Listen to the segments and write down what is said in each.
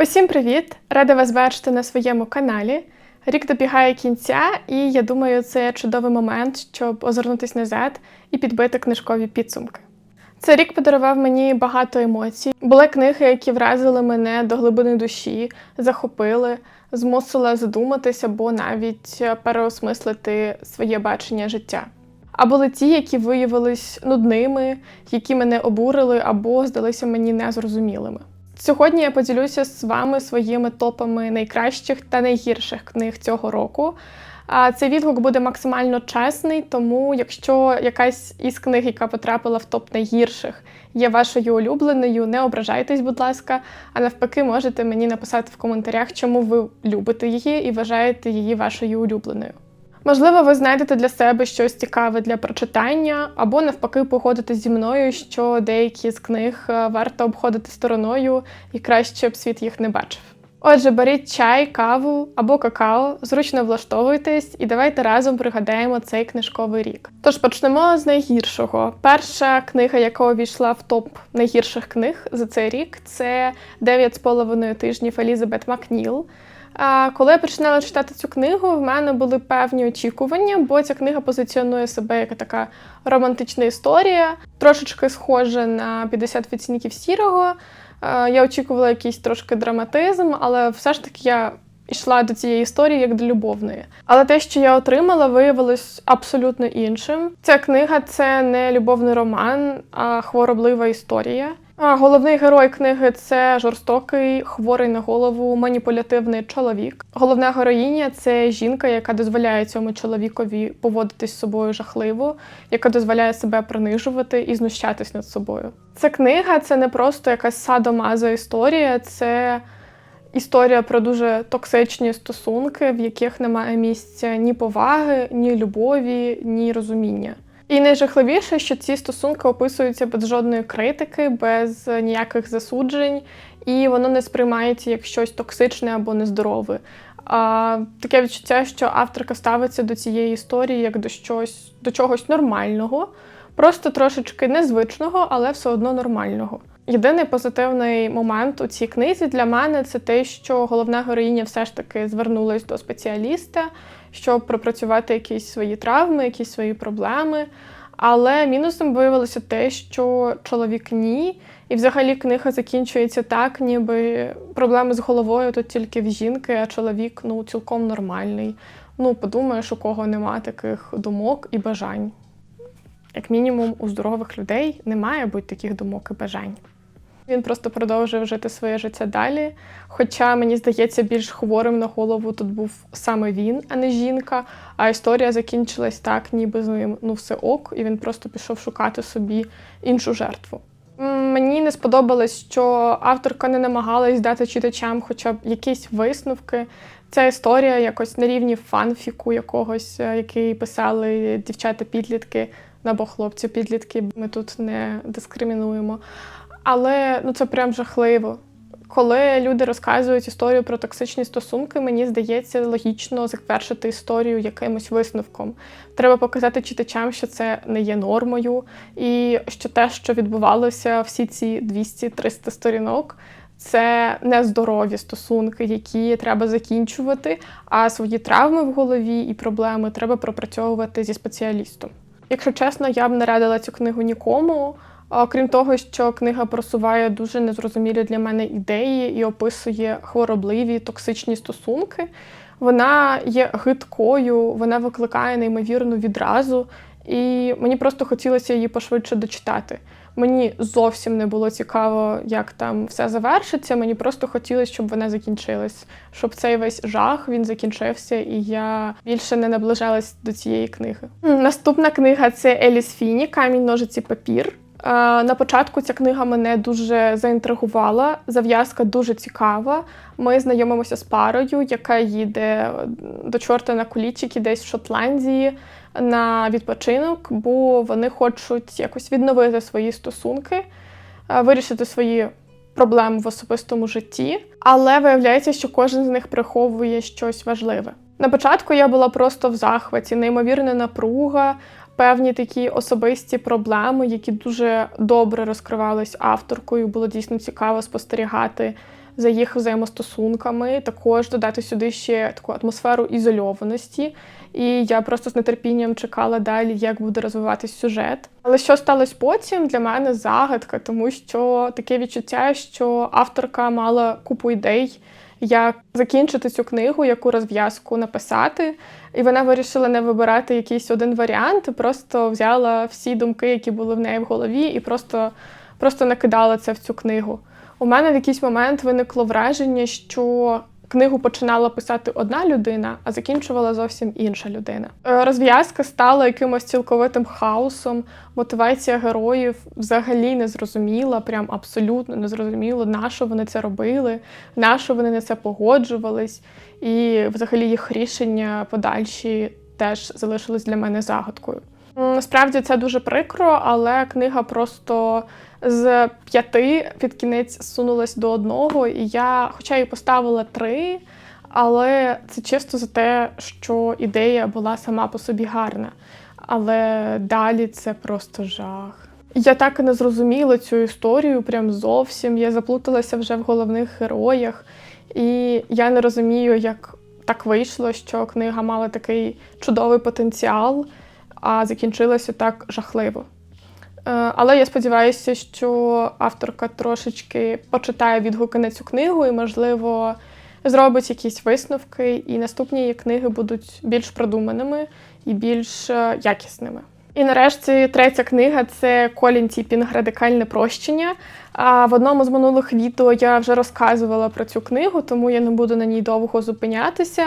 Усім привіт! Рада вас бачити на своєму каналі. Рік добігає кінця, і я думаю, це чудовий момент, щоб озирнутися назад і підбити книжкові підсумки. Цей рік подарував мені багато емоцій. Були книги, які вразили мене до глибини душі, захопили, змусили задуматися або навіть переосмислити своє бачення життя. А були ті, які виявились нудними, які мене обурили або здалися мені незрозумілими. Сьогодні я поділюся з вами своїми топами найкращих та найгірших книг цього року. А цей відгук буде максимально чесний, тому якщо якась із книг, яка потрапила в топ найгірших, є вашою улюбленою, не ображайтесь, будь ласка, а навпаки, можете мені написати в коментарях, чому ви любите її і вважаєте її вашою улюбленою. Можливо, ви знайдете для себе щось цікаве для прочитання, або навпаки, погодитесь зі мною, що деякі з книг е, варто обходити стороною і краще б світ їх не бачив. Отже, беріть чай, каву або какао, зручно влаштовуйтесь і давайте разом пригадаємо цей книжковий рік. Тож почнемо з найгіршого. Перша книга, яка увійшла в топ найгірших книг за цей рік, це «Дев'ять з половиною тижнів Елізабет Макніл. Коли я починала читати цю книгу, в мене були певні очікування, бо ця книга позиціонує себе як така романтична історія, трошечки схожа на 50 відцінків сірого. Я очікувала якийсь трошки драматизм, але все ж таки я йшла до цієї історії як до любовної. Але те, що я отримала, виявилось абсолютно іншим. Ця книга це не любовний роман, а хвороблива історія. А Головний герой книги це жорстокий, хворий на голову, маніпулятивний чоловік. Головна героїня це жінка, яка дозволяє цьому чоловікові поводитись з собою жахливо, яка дозволяє себе принижувати і знущатись над собою. Ця книга це не просто якась садомаза історія, це історія про дуже токсичні стосунки, в яких немає місця ні поваги, ні любові, ні розуміння. І найжахливіше, що ці стосунки описуються без жодної критики, без ніяких засуджень, і воно не сприймається як щось токсичне або нездорове. А таке відчуття, що авторка ставиться до цієї історії як до щось, до чогось нормального, просто трошечки незвичного, але все одно нормального. Єдиний позитивний момент у цій книзі для мене це те, що головна героїня все ж таки звернулась до спеціаліста, щоб пропрацювати якісь свої травми, якісь свої проблеми. Але мінусом виявилося те, що чоловік ні, і взагалі книга закінчується так, ніби проблеми з головою тут тільки в жінки, а чоловік ну цілком нормальний. Ну, подумаєш, у кого нема таких думок і бажань. Як мінімум, у здорових людей не має бути таких думок і бажань. Він просто продовжив жити своє життя далі. Хоча, мені здається, більш хворим на голову тут був саме він, а не жінка. А історія закінчилась так, ніби з ним ну все ок, і він просто пішов шукати собі іншу жертву. Мені не сподобалось, що авторка не намагалась дати читачам хоча б якісь висновки. Ця історія якось на рівні фанфіку якогось, е, який писали дівчата-підлітки або хлопці-підлітки. Ми тут не дискримінуємо. Але ну це прям жахливо. Коли люди розказують історію про токсичні стосунки, мені здається логічно завершити історію якимось висновком. Треба показати читачам, що це не є нормою, і що те, що відбувалося всі ці 200-300 сторінок, це нездорові стосунки, які треба закінчувати. А свої травми в голові і проблеми треба пропрацьовувати зі спеціалістом. Якщо чесно, я б не радила цю книгу нікому. Окрім того, що книга просуває дуже незрозумілі для мене ідеї і описує хворобливі токсичні стосунки, вона є гидкою, вона викликає неймовірну відразу, і мені просто хотілося її пошвидше дочитати. Мені зовсім не було цікаво, як там все завершиться. Мені просто хотілося, щоб вона закінчилась, щоб цей весь жах він закінчився, і я більше не наближалась до цієї книги. Наступна книга це Еліс Фіні Камінь, ножиці, папір. На початку ця книга мене дуже заінтригувала. Зав'язка дуже цікава. Ми знайомимося з парою, яка їде до чорта на кулічики десь в Шотландії на відпочинок, бо вони хочуть якось відновити свої стосунки, вирішити свої проблеми в особистому житті. Але виявляється, що кожен з них приховує щось важливе. На початку я була просто в захваті, неймовірна напруга, певні такі особисті проблеми, які дуже добре розкривались авторкою. Було дійсно цікаво спостерігати за їх взаємостосунками, також додати сюди ще таку атмосферу ізольованості. І я просто з нетерпінням чекала далі, як буде розвиватись сюжет. Але що сталося потім, для мене загадка, тому що таке відчуття, що авторка мала купу ідей, як закінчити цю книгу, яку розв'язку написати. І вона вирішила не вибирати якийсь один варіант, просто взяла всі думки, які були в неї в голові, і просто, просто накидала це в цю книгу. У мене в якийсь момент виникло враження, що книгу починала писати одна людина, а закінчувала зовсім інша людина. Е, Розв'язка стала якимось цілковитим хаосом. Мотивація героїв взагалі не зрозуміла, прям абсолютно не зрозуміло, на що вони це робили, на що вони на це погоджувались, і взагалі їх рішення подальші теж залишились для мене загадкою. Насправді це дуже прикро, але книга просто з п'яти під кінець сунулась до одного, і я, хоча і поставила три, але це чисто за те, що ідея була сама по собі гарна. Але далі це просто жах. Я так і не зрозуміла цю історію прям зовсім. Я заплуталася вже в головних героях, і я не розумію, як так вийшло, що книга мала такий чудовий потенціал, а закінчилася так жахливо. Е, Але я сподіваюся, що авторка трошечки почитає відгуки на цю книгу і, можливо, зробить якісь висновки, і наступні її книги будуть більш продуманими і більш е, якісними. І нарешті третя книга це Колін Тіпінг Радикальне прощення. А в одному з минулих відео я вже розказувала про цю книгу, тому я не буду на ній довго зупинятися.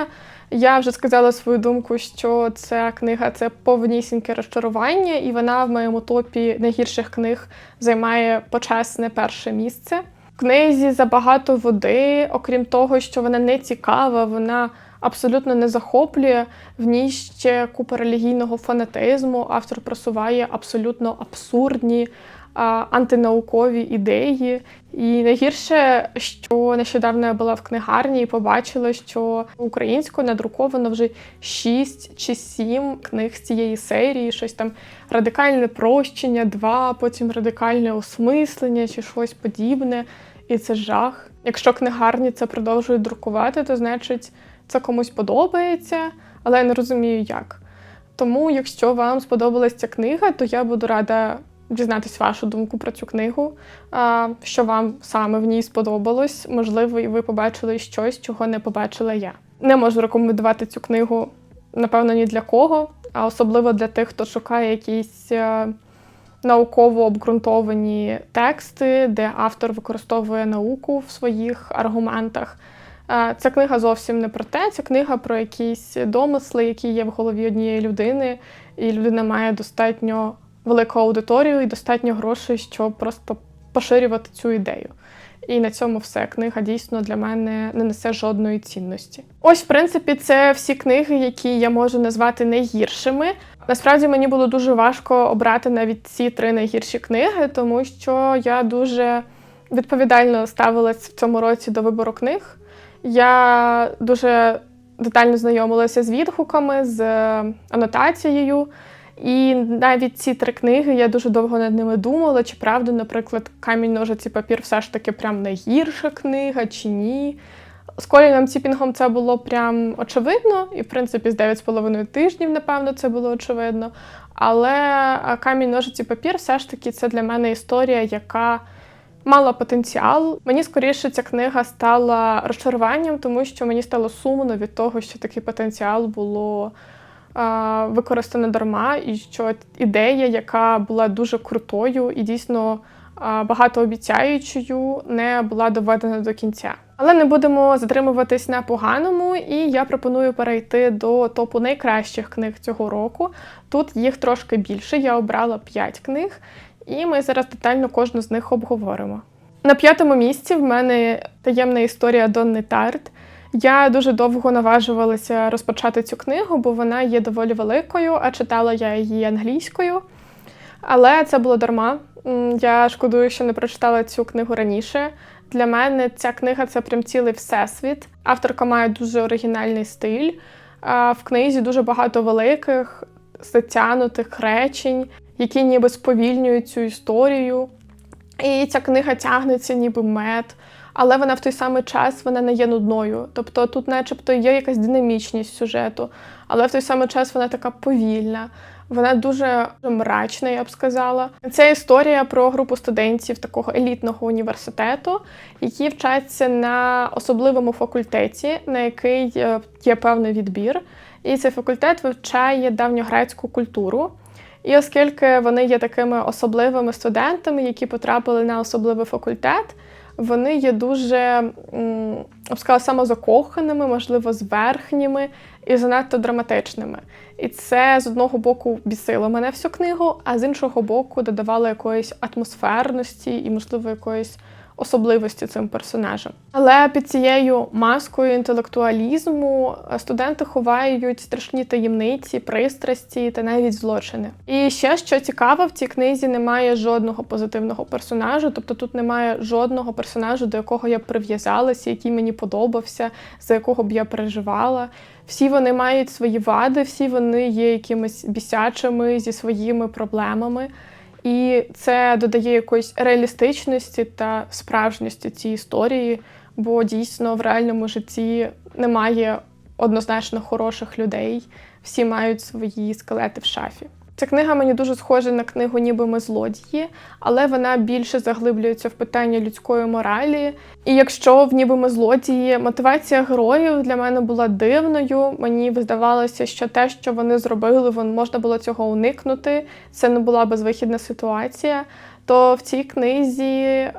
Я вже сказала свою думку, що ця книга це повнісіньке розчарування, і вона в моєму топі найгірших книг займає почесне перше місце. В книзі забагато води, окрім того, що вона не цікава, вона абсолютно не захоплює. В ній ще купа релігійного фанатизму. Автор просуває абсолютно абсурдні антинаукові ідеї. І найгірше, що нещодавно я була в книгарні і побачила, що українською надруковано вже 6 чи 7 книг з цієї серії, щось там радикальне прощення, два, потім радикальне осмислення чи щось подібне. І це жах. Якщо книгарні це продовжують друкувати, то значить це комусь подобається, але я не розумію як. Тому, якщо вам сподобалась ця книга, то я буду рада дізнатись вашу думку про цю книгу, що вам саме в ній сподобалось. Можливо, і ви побачили щось, чого не побачила я. Не можу рекомендувати цю книгу, напевно, ні для кого, а особливо для тих, хто шукає якісь е, науково обґрунтовані тексти, де автор використовує науку в своїх аргументах. Ця книга зовсім не про те. Ця книга про якісь домисли, які є в голові однієї людини, і людина має достатньо велику аудиторію і достатньо грошей, щоб просто поширювати цю ідею. І на цьому все. Книга дійсно для мене не несе жодної цінності. Ось, в принципі, це всі книги, які я можу назвати найгіршими. Насправді мені було дуже важко обрати навіть ці три найгірші книги, тому що я дуже відповідально ставилась в цьому році до вибору книг. Я дуже детально знайомилася з відгуками, з е, анотацією. І навіть ці три книги я дуже довго над ними думала, чи правда, наприклад, камінь ножиці папір все ж таки прям найгірша книга, чи ні. З Коліном Ціпінгом це було прям очевидно, і в принципі з 9,5 тижнів, напевно, це було очевидно. Але камінь ножиці папір все ж таки це для мене історія, яка мала потенціал. Мені скоріше ця книга стала розчаруванням, тому що мені стало сумно від того, що такий потенціал було а, використано дарма, і що ідея, яка була дуже крутою і дійсно а, багатообіцяючою, не була доведена до кінця. Але не будемо затримуватись на поганому, і я пропоную перейти до топу найкращих книг цього року. Тут їх трошки більше. Я обрала 5 книг, і ми зараз детально кожну з них обговоримо. На п'ятому місці в мене таємна історія Донни Тарт. Я дуже довго наважувалася розпочати цю книгу, бо вона є доволі великою, а читала я її англійською. Але це було дарма. Я шкодую, що не прочитала цю книгу раніше. Для мене ця книга це прям цілий всесвіт. Авторка має дуже оригінальний стиль. В книзі дуже багато великих, затянутих речень, які ніби сповільнюють цю історію. І ця книга тягнеться ніби мед. але вона в той самий час вона не є нудною. Тобто тут, начебто, є якась динамічність сюжету, але в той самий час вона така повільна. Вона дуже мрачна, я б сказала. Це історія про групу студентів такого елітного університету, які вчаться на особливому факультеті, на який е, є певний відбір. І цей факультет вивчає давньогрецьку культуру. І оскільки вони є такими особливими студентами, які потрапили на особливий факультет, вони є дуже сказала, самозакоханими, можливо, зверхніми і занадто драматичними. І це з одного боку бісило мене всю книгу, а з іншого боку додавало якоїсь атмосферності і, можливо, якоїсь особливості цим персонажам. Але під цією маскою інтелектуалізму е, студенти ховають страшні таємниці, пристрасті та навіть злочини. І ще що цікаво, в цій книзі немає жодного позитивного персонажу, тобто тут немає жодного персонажу, до якого я прив'язалася, який мені подобався, за якого б я переживала. Всі вони мають свої вади, всі вони є якимись бісячими зі своїми проблемами. І це додає якоїсь реалістичності та справжності цій історії, бо дійсно в реальному житті немає однозначно хороших людей, всі мають свої скелети в шафі. Ця книга мені дуже схожа на книгу Ніби ми злодії, але вона більше заглиблюється в питання людської моралі. І якщо в ніби ми злодії, мотивація героїв для мене була дивною. Мені здавалося, що те, що вони зробили, можна було цього уникнути. Це не була безвихідна ситуація. То в цій книзі е,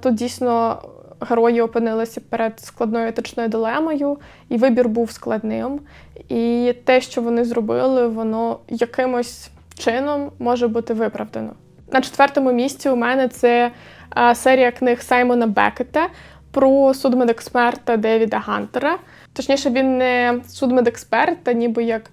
тут дійсно. Герої опинилися перед складною етичною дилемою, і вибір був складним. І те, що вони зробили, воно якимось чином може бути виправдано. На четвертому місці у мене це а, серія книг Саймона Бекета про судмедексперта Девіда Гантера. Точніше, він не судмедексперт, а ніби як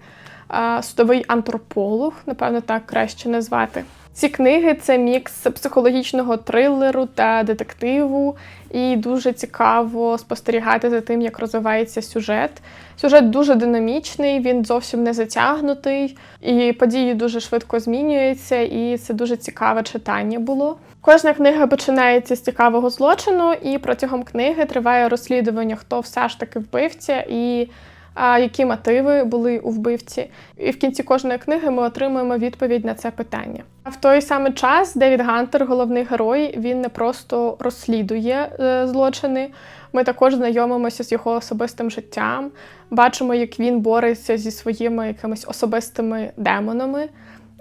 а, судовий антрополог, напевно, так краще назвати. Ці книги це мікс психологічного трилеру та детективу, і дуже цікаво спостерігати за тим, як розвивається сюжет. Сюжет дуже динамічний, він зовсім не затягнутий, і події дуже швидко змінюються, і це дуже цікаве читання було. Кожна книга починається з цікавого злочину, і протягом книги триває розслідування, хто все ж таки вбивця і які мотиви були у вбивці. І в кінці кожної книги ми отримуємо відповідь на це питання. А в той самий час Девід Гантер, головний герой, він не просто розслідує е, злочини. Ми також знайомимося з його особистим життям, бачимо, як він бореться зі своїми якимись особистими демонами.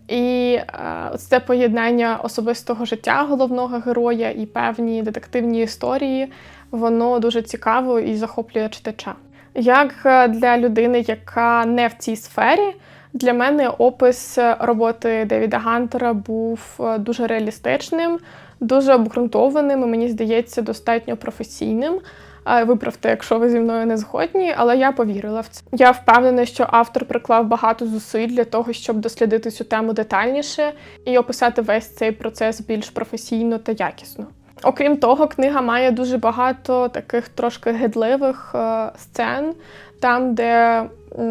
І е, це поєднання особистого життя головного героя і певні детективні історії, воно дуже цікаво і захоплює читача. Як е, для людини, яка не в цій сфері, для мене опис роботи Девіда Гантера був е, дуже реалістичним, дуже обґрунтованим і мені здається, достатньо професійним. Е, виправте, якщо ви зі мною не згодні, але я повірила в це. Я впевнена, що автор приклав багато зусиль для того, щоб дослідити цю тему детальніше і описати весь цей процес більш професійно та якісно. Окрім того, книга має дуже багато таких трошки гидливих е, сцен, там, де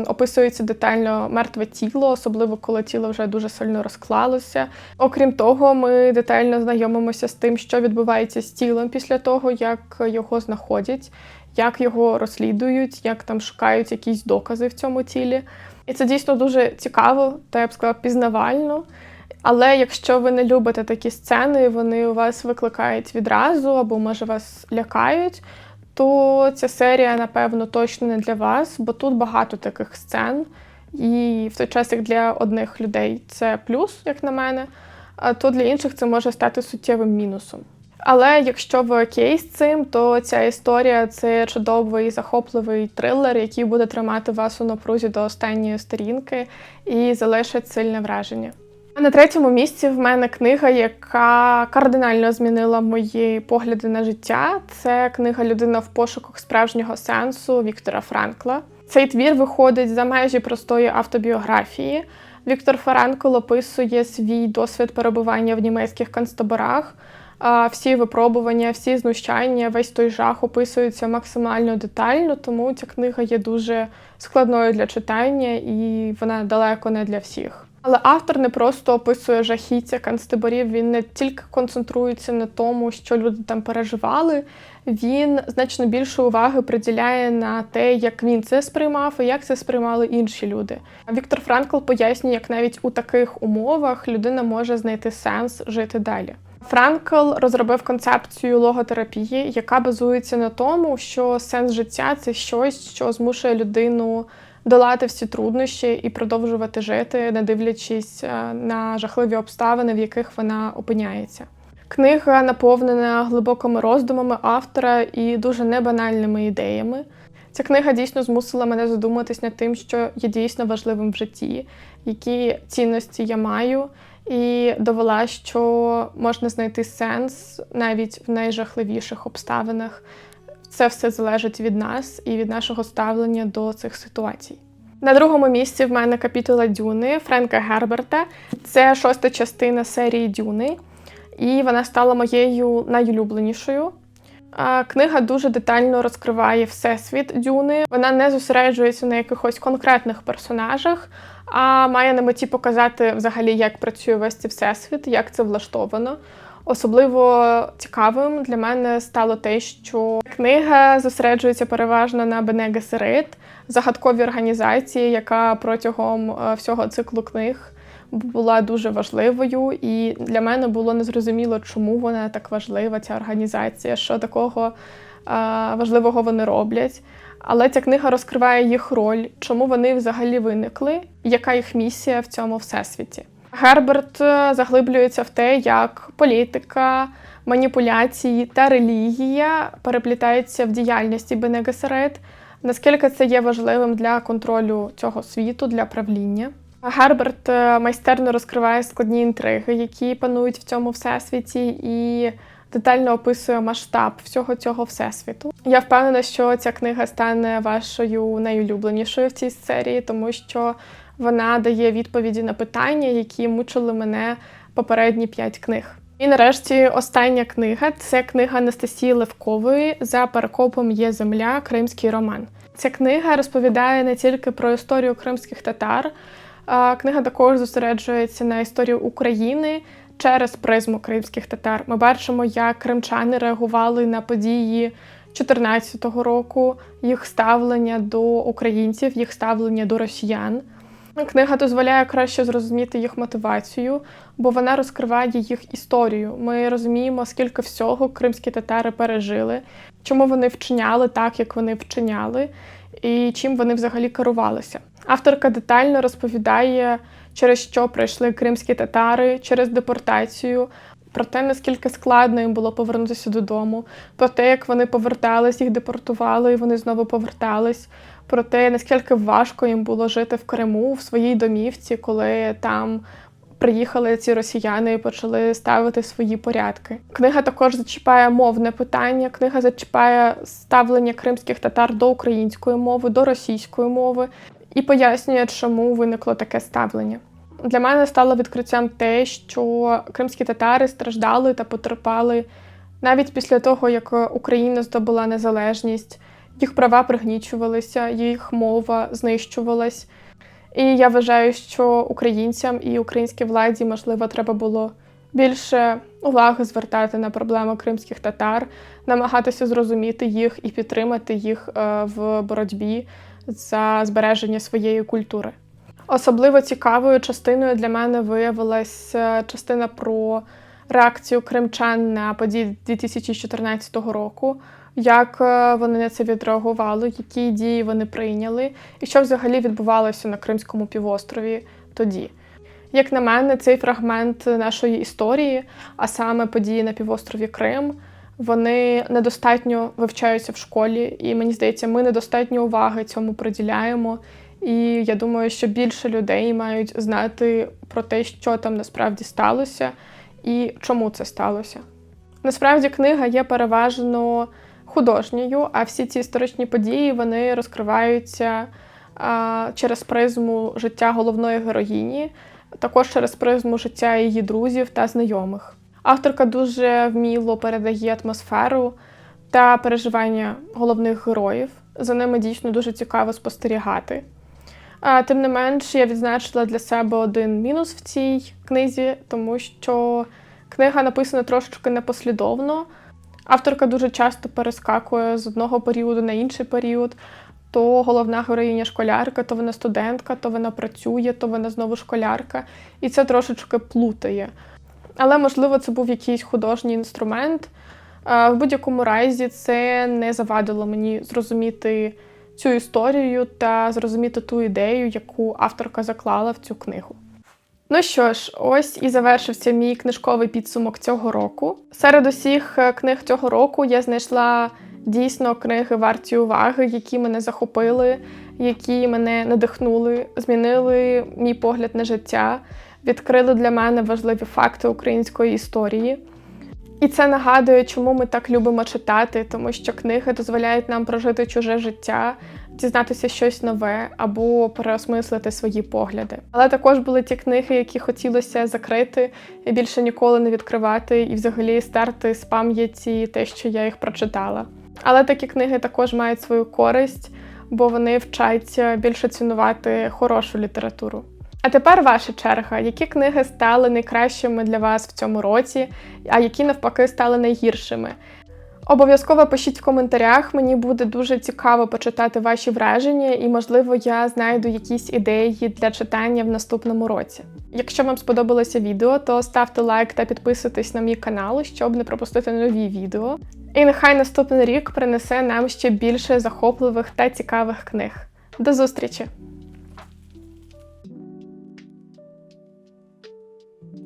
описується детально мертве тіло, особливо коли тіло вже дуже сильно розклалося. Окрім того, ми детально знайомимося з тим, що відбувається з тілом після того, як його знаходять, як його розслідують, як там шукають якісь докази в цьому тілі. І це дійсно дуже цікаво, та я б сказала, пізнавально. Але якщо ви не любите такі сцени, вони у вас викликають відразу або, може, вас лякають, то ця серія, напевно, точно не для вас, бо тут багато таких сцен. І в той час, як для одних людей це плюс, як на мене, то для інших це може стати суттєвим мінусом. Але якщо ви окей з цим, то ця історія це чудовий захопливий трилер, який буде тримати вас у напрузі до останньої сторінки і залишить сильне враження. На третьому місці в мене книга, яка кардинально змінила мої погляди на життя. Це книга Людина в пошуках справжнього сенсу Віктора Франкла. Цей твір виходить за межі простої автобіографії. Віктор Франкл описує свій досвід перебування в німецьких концтаборах. Всі випробування, всі знущання, весь той жах описуються максимально детально, тому ця книга є дуже складною для читання і вона далеко не для всіх. Але автор не просто описує жахіття концтаборів, він не тільки концентрується на тому, що люди там переживали. Він значно більше уваги приділяє на те, як він це сприймав і як це сприймали інші люди. Віктор Франкл пояснює, як навіть у таких умовах людина може знайти сенс жити далі. Франкл розробив концепцію логотерапії, яка базується на тому, що сенс життя це щось, що змушує людину долати всі труднощі і продовжувати жити, не дивлячись е, на жахливі обставини, в яких вона опиняється. Книга наповнена глибокими роздумами автора і дуже небанальними ідеями. Ця книга дійсно змусила мене задуматись над тим, що є дійсно важливим в житті, які цінності я маю, і довела, що можна знайти сенс навіть в найжахливіших обставинах. Це все залежить від нас і від нашого ставлення до цих ситуацій. На другому місці в мене капітула Дюни Френка Герберта. Це шоста частина серії Дюни, і вона стала моєю найулюбленішою. Книга дуже детально розкриває всесвіт Дюни. Вона не зосереджується на якихось конкретних персонажах, а має на меті показати взагалі, як працює весь цей всесвіт, як це влаштовано. Особливо цікавим для мене стало те, що книга зосереджується переважно на Бене Гесерит, загадковій організації, яка протягом е, всього циклу книг була дуже важливою, і для мене було незрозуміло, чому вона так важлива, ця організація, що такого е, важливого вони роблять. Але ця книга розкриває їх роль, чому вони взагалі виникли, яка їх місія в цьому всесвіті. Герберт е, заглиблюється в те, як політика, маніпуляції та релігія переплітаються в діяльності Бене Гесерет, наскільки це є важливим для контролю цього світу, для правління. Герберт е, майстерно розкриває складні інтриги, які панують в цьому всесвіті, і детально описує масштаб всього цього всесвіту. Я впевнена, що ця книга стане вашою найулюбленішою в цій серії, тому що вона дає відповіді на питання, які мучили мене попередні п'ять книг. І нарешті остання книга це книга Анастасії Левкової за перекопом є земля, кримський роман. Ця книга розповідає не тільки про історію кримських татар, а книга також зосереджується на історію України через призму кримських татар. Ми бачимо, як кримчани реагували на події 2014 року, їх ставлення до українців, їх ставлення до росіян. Книга дозволяє краще зрозуміти їх мотивацію, бо вона розкриває їх історію. Ми розуміємо, скільки всього кримські татари пережили, чому вони вчиняли так, як вони вчиняли, і чим вони взагалі керувалися. Авторка детально розповідає, через що пройшли кримські татари, через депортацію. Про те, наскільки складно їм було повернутися додому, про те, як вони повертались, їх депортували, і вони знову повертались, про те, наскільки важко їм було жити в Криму в своїй домівці, коли там приїхали ці росіяни і почали ставити свої порядки. Книга також зачіпає мовне питання. Книга зачіпає ставлення кримських татар до української мови, до російської мови і пояснює, чому виникло таке ставлення. Для мене стало відкриттям те, що кримські татари страждали та потерпали навіть після того, як Україна здобула незалежність, їх права пригнічувалися, їх мова знищувалась. І я вважаю, що українцям і українській владі, можливо, треба було більше уваги звертати на проблему кримських татар, намагатися зрозуміти їх і підтримати їх е, в боротьбі за збереження своєї культури. Особливо цікавою частиною для мене виявилася частина про реакцію кримчан на події 2014 року, як е, вони на це відреагували, які дії вони прийняли, і що взагалі відбувалося на Кримському півострові тоді. Як на мене, цей фрагмент нашої історії, а саме події на півострові Крим, вони недостатньо вивчаються в школі, і мені здається, ми недостатньо уваги цьому приділяємо. І я думаю, що більше людей мають знати про те, що там насправді сталося і чому це сталося. Насправді, книга є переважно художньою, а всі ці історичні події вони розкриваються а, через призму життя головної героїні, також через призму життя її друзів та знайомих. Авторка дуже вміло передає атмосферу та переживання головних героїв. За ними дійсно дуже цікаво спостерігати. Тим не менш, я відзначила для себе один мінус в цій книзі, тому що книга написана трошечки непослідовно. Авторка дуже часто перескакує з одного періоду на інший період. То головна героїня школярка, то вона студентка, то вона працює, то вона знову школярка. І це трошечки плутає. Але, можливо, це був якийсь художній інструмент. В будь-якому разі, це не завадило мені зрозуміти цю історію та зрозуміти ту ідею, яку авторка заклала в цю книгу. Ну що ж, ось і завершився мій книжковий підсумок цього року. Серед усіх е, книг цього року я знайшла дійсно книги варті уваги, які мене захопили, які мене надихнули, змінили мій погляд на життя, відкрили для мене важливі факти української історії. І це нагадує, чому ми так любимо читати, тому що книги дозволяють нам прожити чуже життя, дізнатися щось нове або переосмислити свої погляди. Але також були ті книги, які хотілося закрити і більше ніколи не відкривати, і взагалі стерти з пам'яті те, що я їх прочитала. Але такі книги також мають свою користь, бо вони вчаться більше цінувати хорошу літературу. А тепер ваша черга. Які книги стали найкращими для вас в цьому році, а які навпаки стали найгіршими? Обов'язково пишіть в коментарях, мені буде дуже цікаво почитати ваші враження, і, можливо, я знайду якісь ідеї для читання в наступному році. Якщо вам сподобалося відео, то ставте лайк та підписуйтесь на мій канал, щоб не пропустити нові відео. І нехай наступний рік принесе нам ще більше захопливих та цікавих книг. До зустрічі!